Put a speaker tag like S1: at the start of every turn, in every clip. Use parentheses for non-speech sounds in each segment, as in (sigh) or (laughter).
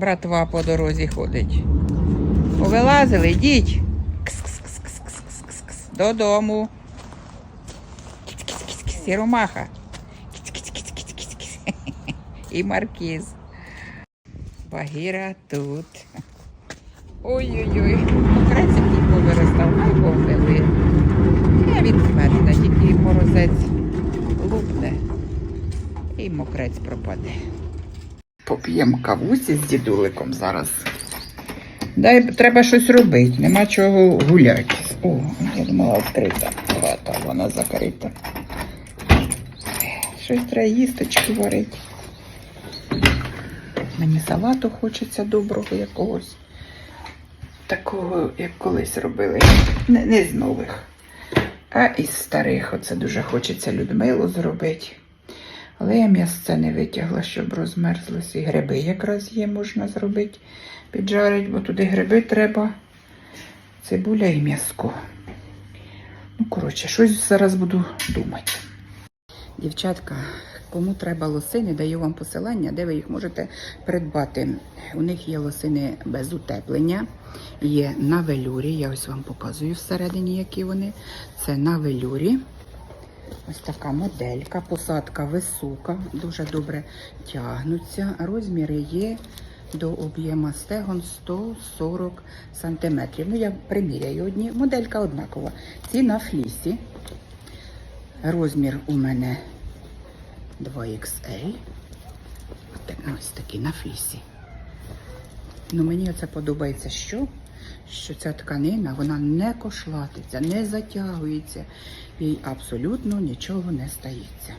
S1: Братва по дорозі ходить. Повилазили, йдіть. Додому. Сіромаха. І маркіз. Багіра тут. Ой-ой-ой. Мокрець який повиростав, ай повели. Я він змерзне, тільки морозець лупне. І мокрець пропаде. Поп'ємо кавусі з дідуликом зараз. Дай треба щось робити, нема чого гуляти. О, я думала відкрита. Хата, вона закрита. Щось треба їсточки варити. Мені салату хочеться доброго якогось. Такого, як колись робили. Не, не з нових. А із старих. Оце дуже хочеться Людмилу зробити. Але я м'ясце не витягла, щоб розмерзлось. І гриби якраз є, можна зробити, піджарити, бо туди гриби треба. Цибуля і м'яско. Ну, коротше, щось зараз буду думати. Дівчатка, кому треба лосини, даю вам посилання, де ви їх можете придбати. У них є лосини без утеплення, є на велюрі. Я ось вам показую всередині, які вони. Це на велюрі. Ось така моделька, посадка висока, дуже добре тягнуться. Розміри є до об'єма стегон 140 см. Ну, я приміряю одні. Моделька однакова. Ці на флісі. Розмір у мене 2XL. Ось такий на флісі. Ну, мені це подобається, що? що ця тканина вона не кошлатиться, не затягується, їй абсолютно нічого не стається.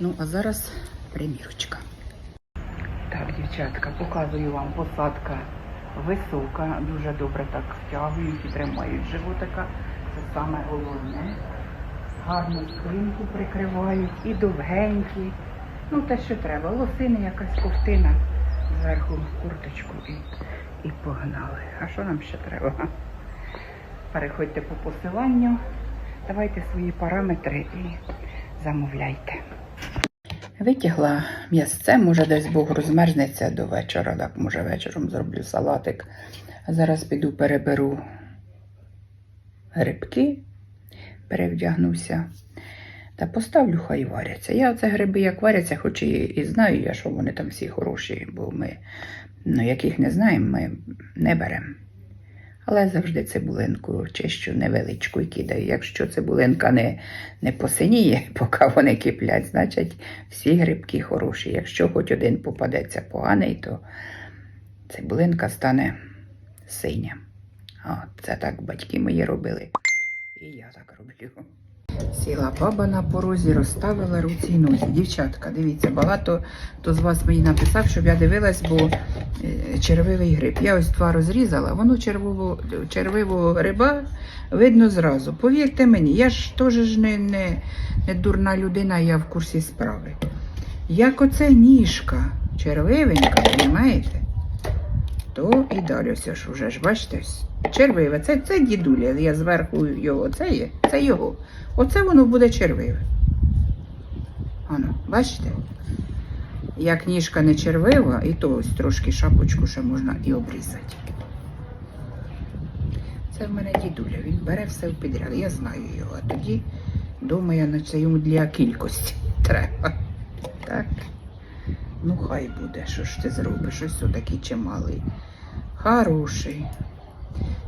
S1: Ну, а зараз примірочка. Так, дівчатка, показую вам посадка висока, дуже добре так втягують і тримають животика. Це саме головне. Гарну спинку прикривають і довгенькі. Ну, те, що треба. Лосини, якась ковтина, зверху курточку і і погнали. А що нам ще треба? Переходьте по посиланню, давайте свої параметри і замовляйте. Витягла м'ясце, може десь Бог розмерзнеться до вечора, так може вечором зроблю салатик. А зараз піду переберу грибки, перевдягнуся та поставлю, хай варяться. Я оце гриби як варяться, хоч і, і знаю я, що вони там всі хороші, бо ми Ну, яких не знаємо, ми не беремо. Але завжди цибулинку чищу невеличку і кидаю. Якщо цибулинка не не посиніє, (laughs) поки вони киплять, значить всі грибки хороші. Якщо хоч один попадеться поганий, то цибулинка стане синя. О, це так батьки мої робили. І я так роблю. Сіла баба на порозі, розставила руці й нозі. Дівчатка, дивіться, багато хто з вас мені написав, щоб я дивилась, бо е, червивий гриб. Я ось два розрізала, воно червово, червивого гриба видно зразу. Повірте мені, я ж теж не, не, не дурна людина, я в курсі справи. Як оце ніжка червивенька, розумієте? То і далі ось ж уже ж, бачите, червиве. Це, це дідуля, я зверху його, це є, це його. Оце воно буде червиве. Ано, бачите? Як ніжка не червива, і то ось трошки шапочку ще можна і обрізати. Це в мене дідуля, він бере все в підряд. Я знаю його, а тоді думаю, це йому для кількості (laughs) треба. Так. Ну, хай буде, що ж ти зробиш, ось такий чималий. Хороший.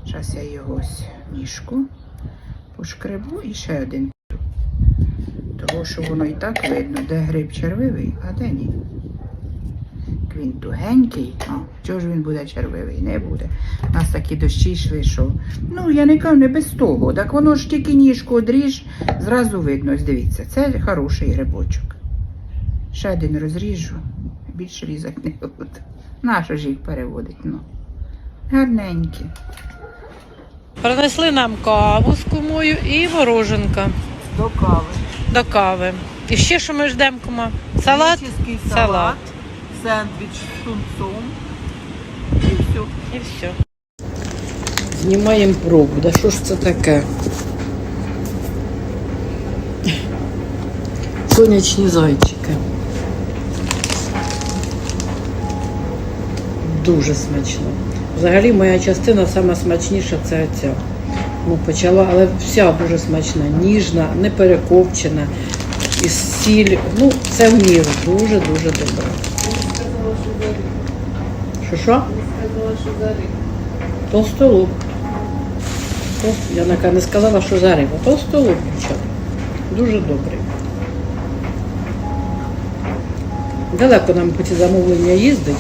S1: Зараз я його ось ніжку пошкребу і ще один. Того, що воно і так видно, де гриб червивий, а де ні. Він тугенький, а чого ж він буде червивий? Не буде. У нас такі дощі йшли, що. Ну, я не кажу, не без того. Так воно ж тільки ніжку одріж, зразу видно. Ось дивіться, це хороший грибочок. Ще один розріжу, більше різати не буду. Нащо ж їх переводить? ну. Гарненькі.
S2: Принесли нам каву з кумою і мороженка
S3: До кави.
S2: до кави. І ще що ми ждемо, кума? Салат Салат.
S3: салат, сендвіч з тунцом. І все.
S2: і все.
S4: Знімаємо пробу. Да що ж це таке? Сонячні зайчики. дуже смачно. Взагалі моя частина сама смачніша це ця. Ну, почала, але вся дуже смачна, ніжна, не перекопчена, і сіль. Ну, це в міру. Дуже-дуже добре. Що що? Толстолоб. Тол- Я не сказала, що за риба. Толстолоб дівчата. Дуже добрий. Далеко нам по ці замовлення їздить,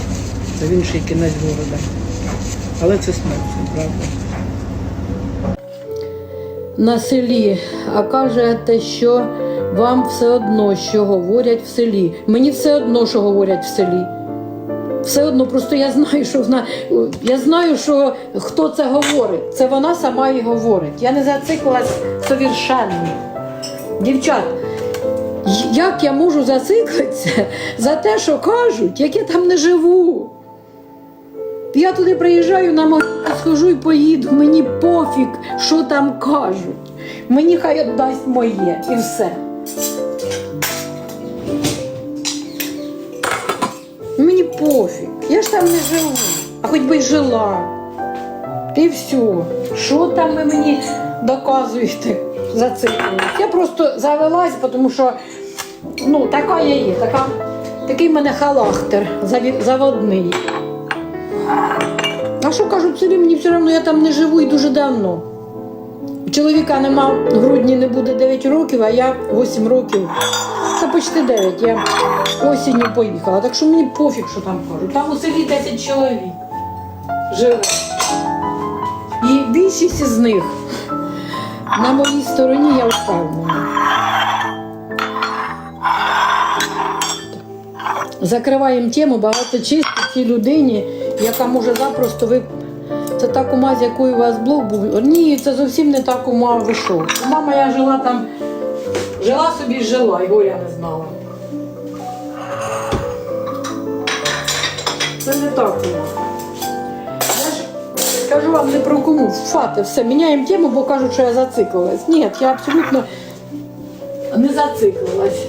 S4: це в інший кінець города. Але це смачно, правда. На селі, а кажете, що вам все одно, що говорять в селі. Мені все одно, що говорять в селі. Все одно, просто я знаю, що вона я знаю, що хто це говорить. Це вона сама і говорить. Я не зациклилась совершенно. Дівчат, як я можу зациклитися за те, що кажуть, як я там не живу? Я туди приїжджаю на могилу, схожу і поїду. Мені пофіг, що там кажуть. Мені хай віддасть моє і все. Мені пофіг. Я ж там не живу, а хоч би й жила. І все. Що там ви мені доказуєте за це? Я просто завелась, тому що ну, така я є, така, такий в мене халахтер заводний. А що кажуть, селі мені все одно я там не живу і дуже давно. Чоловіка нема в грудні не буде 9 років, а я 8 років. Це почти 9. Я осінню поїхала. Так що мені пофіг, що там кажуть. Там у селі 10 чоловік живе. І більшість із них на моїй стороні я впевнена. Закриваємо тему багато чисто цій людині, яка може запросто ви. Це та кума, з якою у вас блог був. Ні, це зовсім не та кума, ви що. Кума моя жила там, жила собі жила, і горя не знала. Це не та кума. Я ж кажу вам не про кому. Фати, все, міняємо тему, бо кажуть, що я зациклилась. Ні, я абсолютно не зациклилась.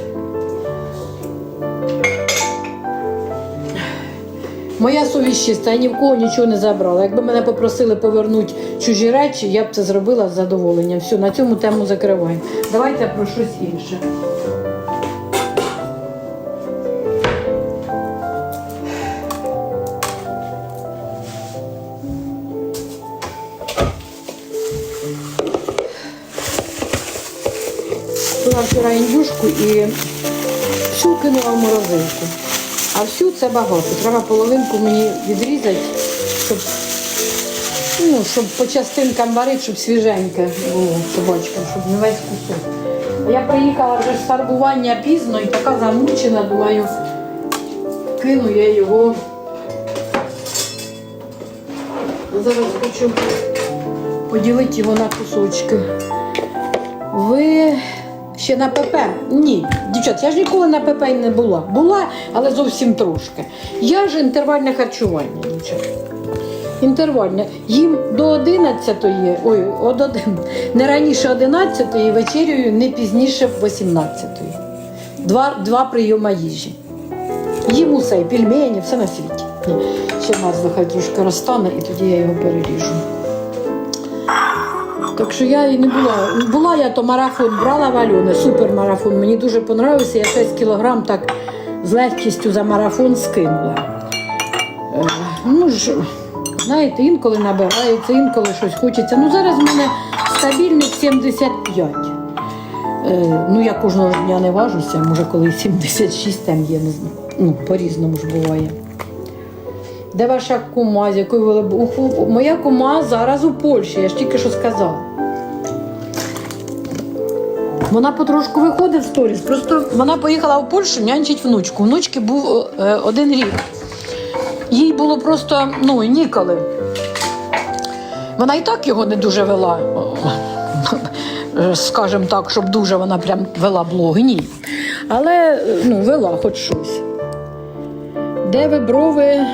S4: Моя совість чиста, я ні в кого нічого не забрала. Якби мене попросили повернути чужі речі, я б це зробила з задоволенням. Все, на цьому тему закриваємо. Давайте про щось інше. Пила вчора індюшку і всю кинула в морозилку. А всю це багато. Треба половинку мені відрізати, щоб, ну, щоб по частинкам варити, щоб свіженьке було собачкам, щоб не весь кусок. Я приїхала вже з фарбування пізно і така замучена, думаю, кину я його. Зараз хочу поділити його на кусочки. Ви ще на ПП? Ні, дівчат, я ж ніколи на ПП не була. Була, але зовсім трошки. Я ж інтервальне харчування, дівчат. Інтервальне. Їм до 11-ї, ой, от один, (laughs) не раніше 11-ї, вечерюю не пізніше 18-ї. Два, два прийома їжі. Їм усе, і пельмені, все на світі. Ще масло хай трошки розтане, і тоді я його переріжу. Так що я і не була. Була я то марафон, брала в Альони, супермарафон. Мені дуже понравився. Я 6 кілограм так з легкістю за марафон скинула. Е, ну ж, знаєте, інколи набирається, інколи щось хочеться. Ну зараз в мене стабільних 75. Е, ну я кожного дня не важуся, може коли 76 там є. Ну, по-різному ж буває. Де ваша кума, з якою ви Моя кума зараз у Польщі, я ж тільки що сказала. Вона потрошку виходить в сторіс. Просто вона поїхала в Польщу нянчить внучку. Внучки був е, один рік. Їй було просто ну, ніколи. Вона і так його не дуже вела. Скажімо так, щоб дуже вона прям вела блоги. Ні. Але е, ну, вела хоч щось. Де ви брови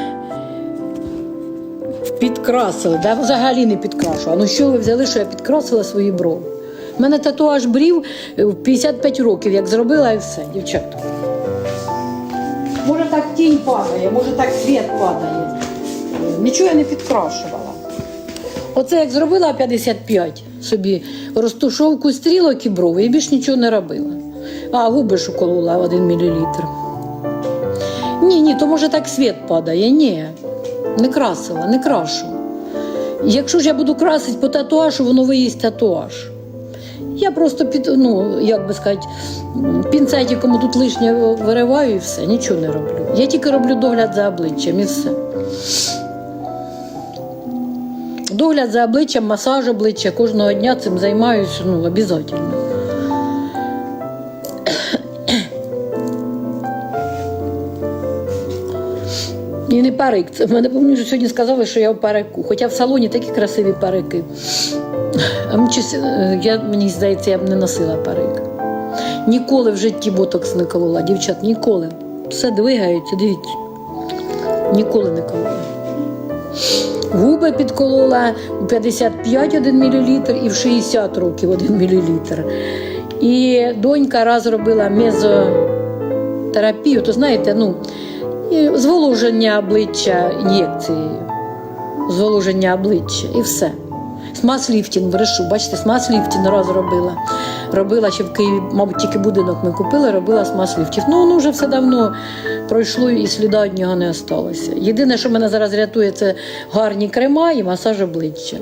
S4: підкрасили? Да, взагалі не підкрашувала. Ну що ви взяли, що я підкрасила свої брови? У мене татуаж брів е, 55 років, як зробила і все, дівчата. Може так тінь падає, може так світ падає. Нічого я не підкрашувала. Оце як зробила 55 собі розтушовку стрілок і брови, і більш нічого не робила. А губи ж уколола 1 мл. Ні, ні, то може так світ падає. Ні, не красила, не крашу. Якщо ж я буду красити по татуажу, воно виїсть татуаж. Я просто під, ну, як би сказати, пінцетиком тут лишнє вириваю і все, нічого не роблю. Я тільки роблю догляд за обличчям і все. Догляд за обличчям, масаж обличчя кожного дня цим займаюся, ну, обов'язково. І не парик. Це мене помню, сьогодні сказали, що я в парику. Хоча в салоні такі красиві парики. А е, я, мені здається, я б не носила парик. Ніколи в житті ботокс не колола, дівчат, ніколи. Все двигається, дивіться. Ніколи не колола. Губи підколола у 55 1 мл і в 60 років 1 мл. І донька раз робила мезотерапію, то знаєте, ну, і зволоження обличчя ін'єкцією. Зволоження обличчя і все. Смаз-ліфтінг, брешу, бачите, смаз-ліфтінг раз робила. Робила ще в Києві, мабуть, тільки будинок ми купили, робила смаз-ліфтінг. Ну, воно вже все давно пройшло і сліда від нього не осталося. Єдине, що мене зараз рятує, це гарні крема і масаж обличчя.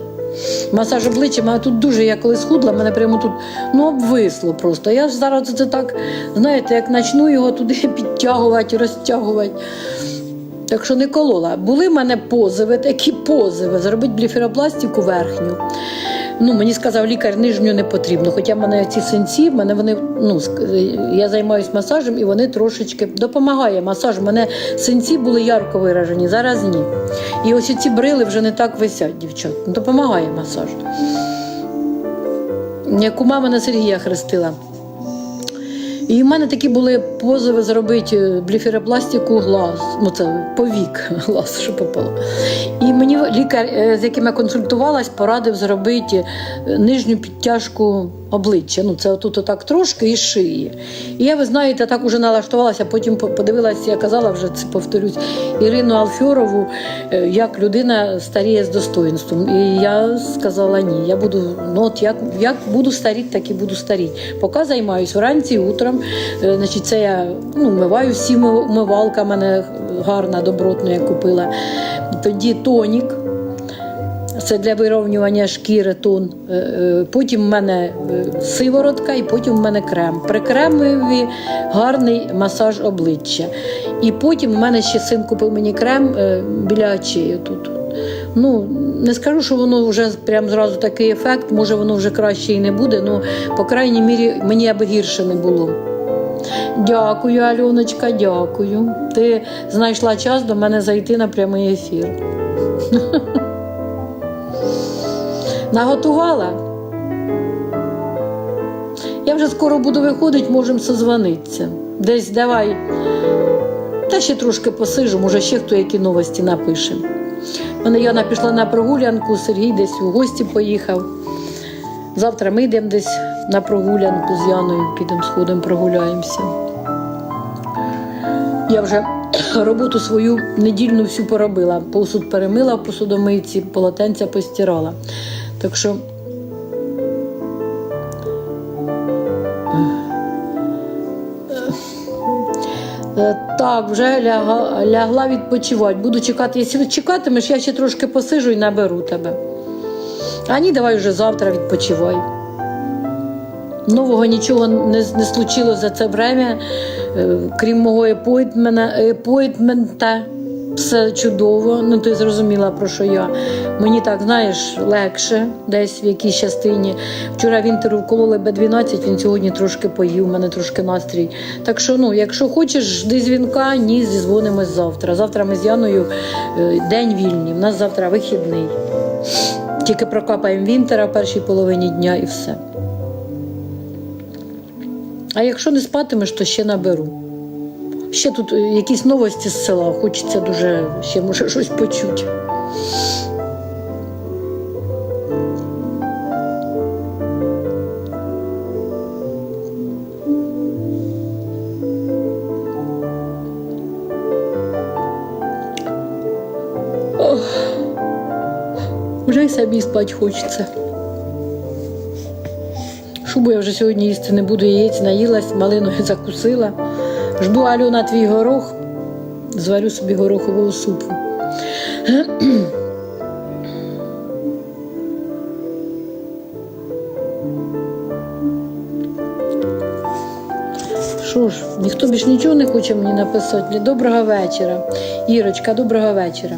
S4: Масаж обличчя, мене тут дуже, я коли схудла, мене прямо тут ну, обвисло просто. Я ж зараз це так, знаєте, як почну його туди (laughs) підтягувати, розтягувати. Так що не колола. Були в мене позови, такі позови, зробити бліферопластику верхню. Ну, мені сказав лікар, нижню не потрібно. Хоча в мене ці синці, мене вони, ну, я займаюся масажем і вони трошечки допомагає масаж. У мене синці були ярко виражені, зараз ні. І ось ці брили вже не так висять, дівчат. Ну, Допомагає масаж. Як у мами на Сергія хрестила. І в мене такі були позови зробити е, бліферопластику глаз, ну це повік (laughs) глаз, що попало. І мені лікар, е, з яким я консультувалась, порадив зробити е, нижню підтяжку обличчя. Ну, це отут отак трошки і шиї. І я, ви знаєте, так уже налаштувалася, потім подивилася, я казала вже це повторюсь, Ірину Алфьорову, е, як людина старіє з достоинством. І я сказала ні, я буду, ну от як, як буду старіти, так і буду старіти. Поки займаюсь вранці, утром. Значить, це я ну, миваю всі ми- умивалка, мене гарна, добротна, я купила. Тоді тонік. Це для вирівнювання шкіри тон. Е, е, Потім в мене е, сиворотка і потім в мене крем. При кремові гарний масаж обличчя. І потім в мене ще син купив мені крем біля очей тут. Ну, не скажу, що воно вже прям зразу такий ефект, може воно вже краще і не буде, ну, по крайній мірі, мені аби гірше не було. Дякую, Альоночка, дякую. Ти знайшла час до мене зайти на прямий ефір. (laughs) Наготувала? Я вже скоро буду виходити, можемо созвонитися. Десь давай. Та ще трошки посижу, може ще хто які новості напише. Мене Яна пішла на прогулянку, Сергій десь у гості поїхав. Завтра ми йдемо десь на прогулянку з Яною, підемо сходимо, прогуляємося. Я вже (coughs) роботу свою недільну всю поробила. Посуд перемила посудомийці, полотенця постирала. Так що. (coughs) Е, Так, вже ляга, лягла відпочивати. Буду чекати. Якщо чекатимеш, я ще трошки посижу і наберу тебе. А ні, давай вже завтра відпочивай. Нового нічого не, не случилось за це время, е, крім мого епойтмента. Все чудово, ну ти зрозуміла про що я. Мені так, знаєш, легше десь в якійсь частині. Вчора Вінтеру вкололи Б12, він сьогодні трошки поїв, у мене трошки настрій. Так що, ну, якщо хочеш, жди дзвінка, ні, зізвонимось завтра. Завтра ми з Яною е, день вільний. У нас завтра вихідний. Тільки прокапаємо Вінтера в першій половині дня і все. А якщо не спатимеш, то ще наберу. Ще тут е, якісь новості з села, хочеться дуже ще може щось почути. Вже й самі спати хочеться. Шубу я вже сьогодні їсти не буду, яєць наїлась, малиною (laughs) закусила. Жду Альона твій горох, зварю собі горохового супу. (clears throat) Що ж, ніхто більш нічого не хоче мені написати. Доброго вечора. Ірочка, доброго вечора.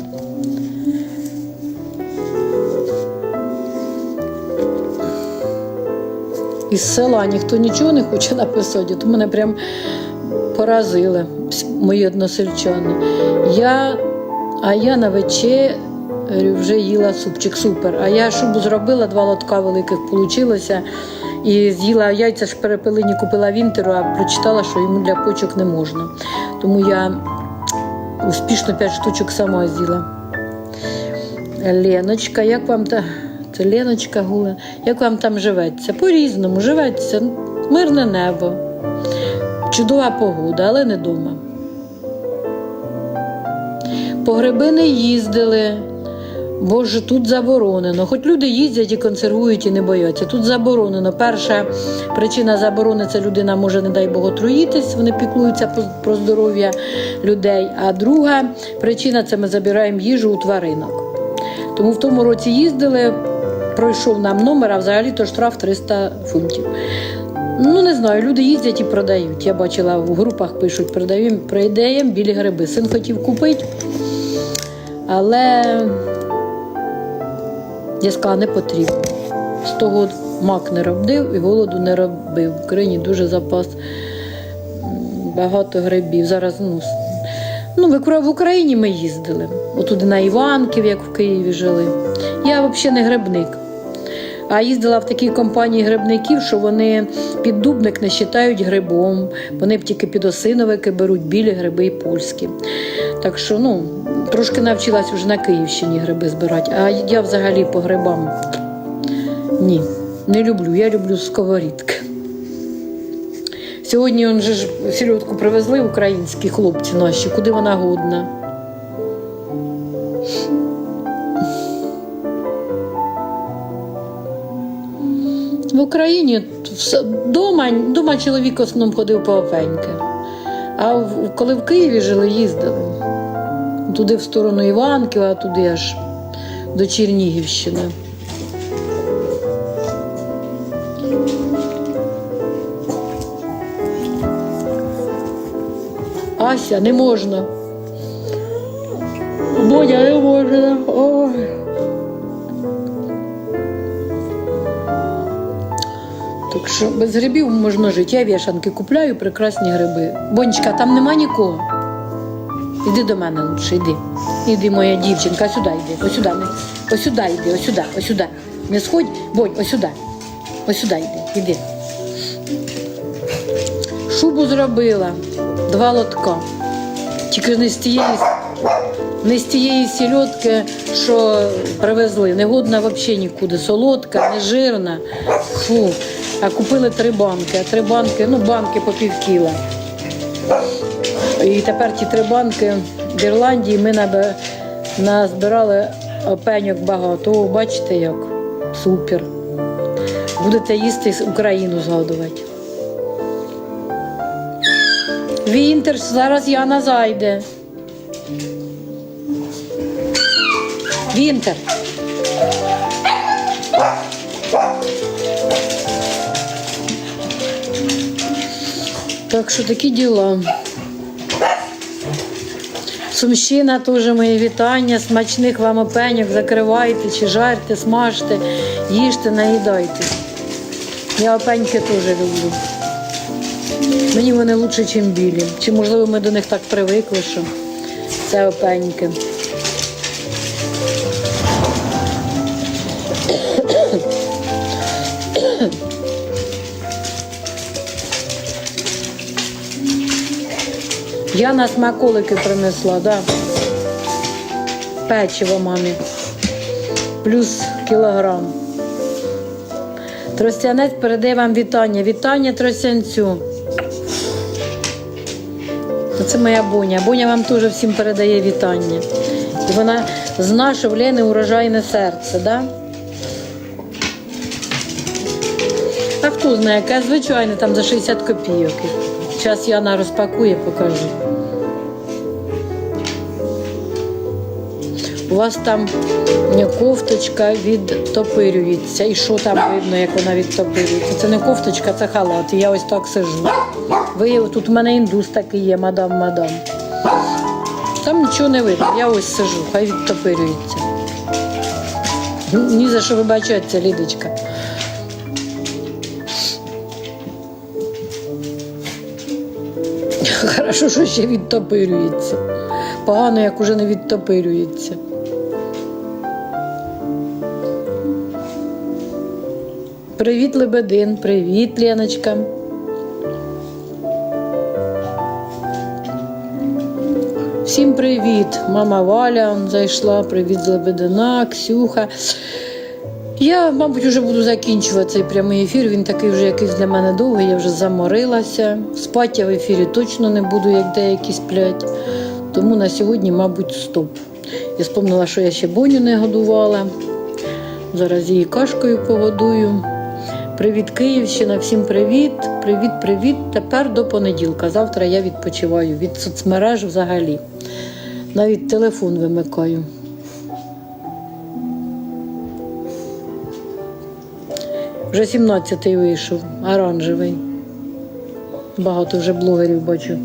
S4: Із села ніхто нічого не хоче написати, то мене прям поразили мої односельчани. Я, а я на вечерю вже їла супчик, супер. А я шубу зробила, два лотка великих получилося. І з'їла яйця ж перепелині купила вінтеру, а прочитала, що йому для почок не можна. Тому я успішно 5 штучок сама з'їла. Леночка, як вам та. Це Леночка Гула. Як вам там живеться? По-різному живеться. Мирне небо. Чудова погода, але не вдома. По гриби не їздили, бо ж тут заборонено. Хоч люди їздять і консервують і не бояться. Тут заборонено. Перша причина заборони це людина може, не дай Бог, отруїтись, вони піклуються про здоров'я людей. А друга причина це ми забираємо їжу у тваринок. Тому в тому році їздили, пройшов нам номер, а взагалі то штраф 300 фунтів. Ну, не знаю, люди їздять і продають. Я бачила в групах пишуть, продаємо, продаємо білі гриби. Син хотів купити, але я сказала, не потрібно. З того мак не робив і голоду не робив. В Україні дуже запас багато грибів. Зараз ну, ну, в Україні ми їздили. Отуди на Іванків, як в Києві жили. Я взагалі не грибник. А їздила в такій компанії грибників, що вони піддубник не вважають грибом. Вони б тільки підосиновики беруть білі гриби і польські. Так що, ну, трошки навчилась вже на Київщині гриби збирати. А я взагалі по грибам ні, не люблю. Я люблю сковорідки. Сьогодні он же ж сільотку привезли українські хлопці наші, куди вона годна. В Україні все- дома, дома чоловік основному ходив по опеньки. А коли в Києві жили, їздили. Туди в сторону Іванків, а туди аж до Чернігівщини. Ася, не можна. Боня, не можна. Ой. Що без грибів можна жити. Я вішанки купляю, прекрасні гриби. Бонечка, там нема нікого. Іди до мене лучше, йди. Іди, моя дівчинка, сюди йди. Ось сюди. Ось йди, ось сюди, ось сюди. Не сходь, Бонь, ось сюди. Ось йди, іди. Шубу зробила, два лотка. Тільки не з тієї, не з тієї сільотки, що привезли. Негодна взагалі нікуди. Солодка, нежирна. Фу. А купили три банки, а три банки, ну банки по пів кіла. І тепер ті три банки в Ірландії ми назбирали опеньок багато. О, бачите як? Супер. Будете їсти Україну згадувати. Вінтер, зараз Яна зайде. Вінтер. Так що такі діла. Сумщина теж мої вітання, смачних вам опеньок, закривайте чи жарте, смажте, їжте, наїдайте. Я опеньки теж люблю. Мені вони краще, ніж білі. Чи можливо ми до них так привикли, що це опеньки. Я на смаколики принесла, да. Печиво мамі. Плюс кілограм. Тростянець передає вам вітання. Вітання Тростянцю. Це моя Боня. Боня вам теж всім передає вітання. І вона Зна, що в Лени урожайне серце, да? А хто знає, яке звичайне там за 60 копійок. Зараз Яна розпакує, покажу. У вас там кофточка відтопирюється. І що там видно, як вона відтопирюється? Це не кофточка, це халат. Я ось так сижу. Ви тут у мене індус такий є, мадам, мадам. Там нічого не видно. Я ось сижу, хай відтопирюється. Ні за що вибачатися, Лідочка. Хорошо, що ще відтопирюється. Погано, як уже не відтопирюється. Привіт, Лебедин, привіт, Леночка. Всім привіт! Мама Валя зайшла, привіт з Лебедина, Ксюха. Я, мабуть, вже буду закінчувати цей прямий ефір. Він такий вже якийсь для мене довгий, я вже заморилася. Спати я в ефірі точно не буду, як деякі сплять. Тому на сьогодні, мабуть, стоп. Я спомнила, що я ще боню не годувала. Зараз її кашкою погодую. Привіт, Київщина, всім привіт, привіт, привіт. Тепер до понеділка. Завтра я відпочиваю від соцмереж взагалі. Навіть телефон вимикаю. Вже 17-й вийшов, оранжевий. Багато вже блогерів бачу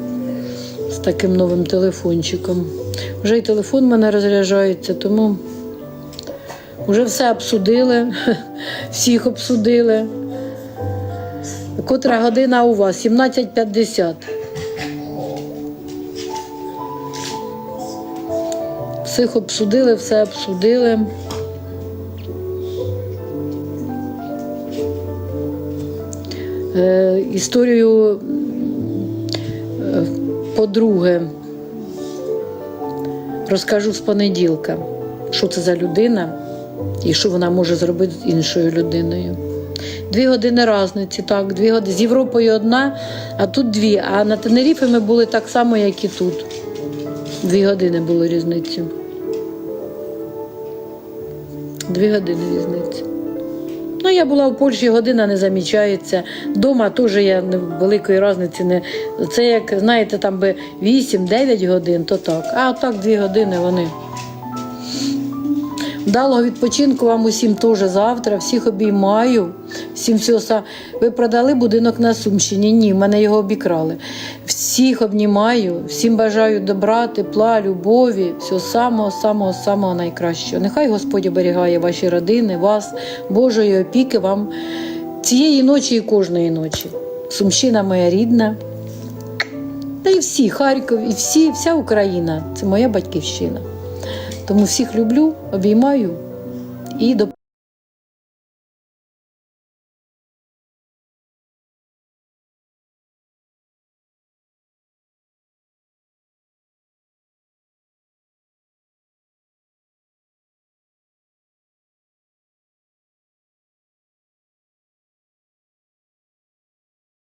S4: з таким новим телефончиком. Вже і телефон в мене розряджається, тому вже все обсудили, (laughs) всіх обсудили. Котра година у вас? 17.50. Всіх обсудили, все обсудили. Е, історію е, по-друге розкажу з понеділка, що це за людина і що вона може зробити з іншою людиною. Дві години різниці, так, дві години. З Європою одна, а тут дві. А на Тенеріфі ми були так само, як і тут. Дві години було різниці. Дві години різниці. Ну, я була в Польщі, година не замічається. Дома теж я великої різниці не. Це як, знаєте, там би 8-9 годин, то так. А так дві години вони. Вдалого відпочинку вам усім теж завтра. Всіх обіймаю. Всім всього. Ви продали будинок на Сумщині? Ні, мене його обікрали. Всіх обнімаю, всім бажаю добра, тепла, любові, всього самого, самого, самого найкращого. Нехай Господь оберігає ваші родини, вас, Божої опіки вам цієї ночі і кожної ночі. Сумщина моя рідна. Та і всі, Харків, і всі, вся Україна це моя батьківщина. Тому всіх люблю, обіймаю і до